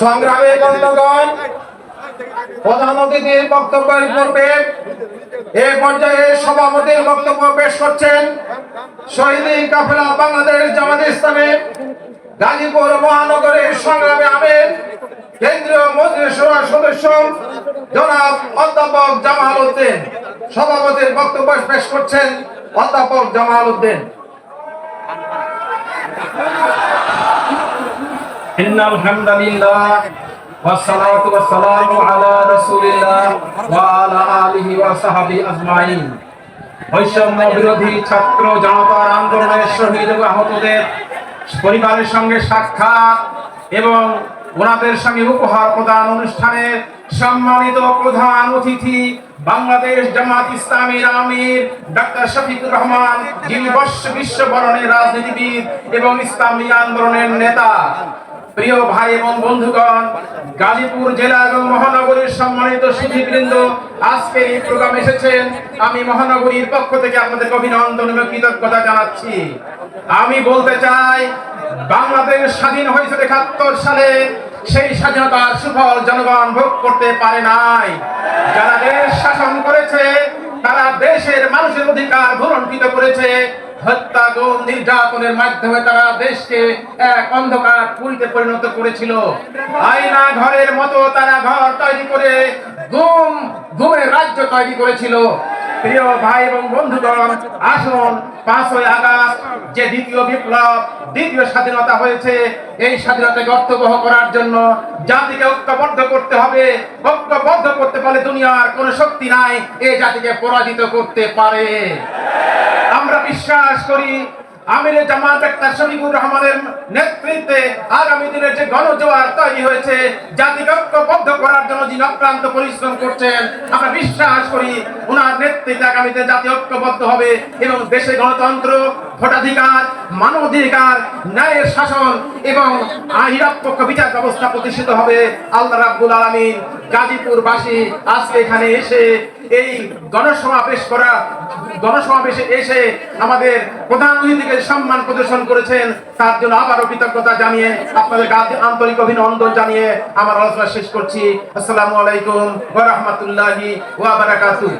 সংগ্রামী বন্ধুগণ প্রধান অতিথির বক্তব্যের পূর্বে এ পর্যায়ে সভাপতির বক্তব্য পেশ করছেন শহীদ কাফেলা বাংলাদেশ জামাত ইসলামী, গাজীপুর মহানগরের সংগ্রামী আমির, কেন্দ্রীয় মন্ত্রিসভা সদস্য জনাব অধ্যাপক জামাল উদ্দিন। সভাপতির বক্তব্য পেশ করছেন অধ্যাপক জামাল উদ্দিন। إن الحمد لله والصلاة والسلام على رسول الله وعلى آله وصحبه أجمعين বৈষম্য বিরোধী ছাত্র জনতার আন্দোলনের শহীদ ও আহতদের পরিবারের সঙ্গে সাক্ষাৎ এবং ওনাদের সঙ্গে উপহার প্রদান অনুষ্ঠানে সম্মানিত প্রধান অতিথি বাংলাদেশ জামাত ইসলামীর আমির ডাক্তার শফিকুর রহমান, যিনি বর্ষ বিশ্ববরণের রাজনীতিবিদ এবং ইসলামী আন্দোলনের নেতা। প্রিয় ভাই এবং বন্ধুগণ, গাজীপুর জেলা এবং মহানগরীর সম্মানিত সুধীবৃন্দ আজকে এই প্রোগ্রাম এসেছেন আমি মহানগরীর পক্ষ থেকে আপনাদের অভিনন্দন এবং কৃতজ্ঞতা জানাচ্ছি। আমি বলতে চাই বাংলাদেশ স্বাধীন হয়েছে একাত্তর সালে। সেই স্বাধীনতার সুফল জনগণ ভোগ করতে পারে নাই। যারা দেশ শাসন করেছে, তারা দেশের মানুষের অধিকার ভুলণ্ঠিত করেছে। হত্যা, গুম, নির্যাতনের মাধ্যমে তারা দেশকে এক অন্ধকার পুরীতে পরিণত করেছিল। আয়না ঘরের মতো তারা ঘর তৈরি করে গুম, গুমের রাজ্য তৈরি করেছিল। প্রিয় ভাই এবং বন্ধুগণ, আসুন পাঁচই আগস্ট যে দ্বিতীয় বিপ্লব, দ্বিতীয় স্বাধীনতা হয়েছে, এই স্বাধীনতাকে অর্থবহ করার জন্য জাতিকে ঐক্যবদ্ধ করতে হবে। ঐক্যবদ্ধ করতে পারলে দুনিয়ার কোনো শক্তি নাই এই জাতিকে পরাজিত করতে পারে। আমরা বিশ্বাস করি, আমির জামাত ডাক্তার শফিকুর রহমানের নেতৃত্বে আগামী দিনের যে গণজোয়ার তৈরি হয়েছে, জাতিকে ঐক্যবদ্ধ করার জন্য যিনি অক্লান্ত পরিশ্রম করছেন, আমরা বিশ্বাস করি ওনার নেতৃত্বে আগামীতে জাতি ঐক্যবদ্ধ হবে এবং দেশে গণতন্ত্র, ভোটাধিকার, মানবাধিকার, ন্যায়ের শাসন এবং নিরপেক্ষ বিচার ব্যবস্থা প্রতিষ্ঠিত হবে। আল্লাহ রাব্বুল আলামিন গাজীপুরবাসী আজকে এখানে এসে এই গণসমাবেশ করা গণসমাবেশে এসে আমাদের প্রধান অতিথিকে সম্মান প্রদর্শন করেছেন। তার জন্য আবারও কৃতজ্ঞতা জানিয়ে আপনাদের কাছে আন্তরিক অভিনন্দন জানিয়ে আমার আলোচনা শেষ করছি। আসসালামু আলাইকুম ওয়া রাহমাতুল্লাহি ওয়া বারাকাতুহু।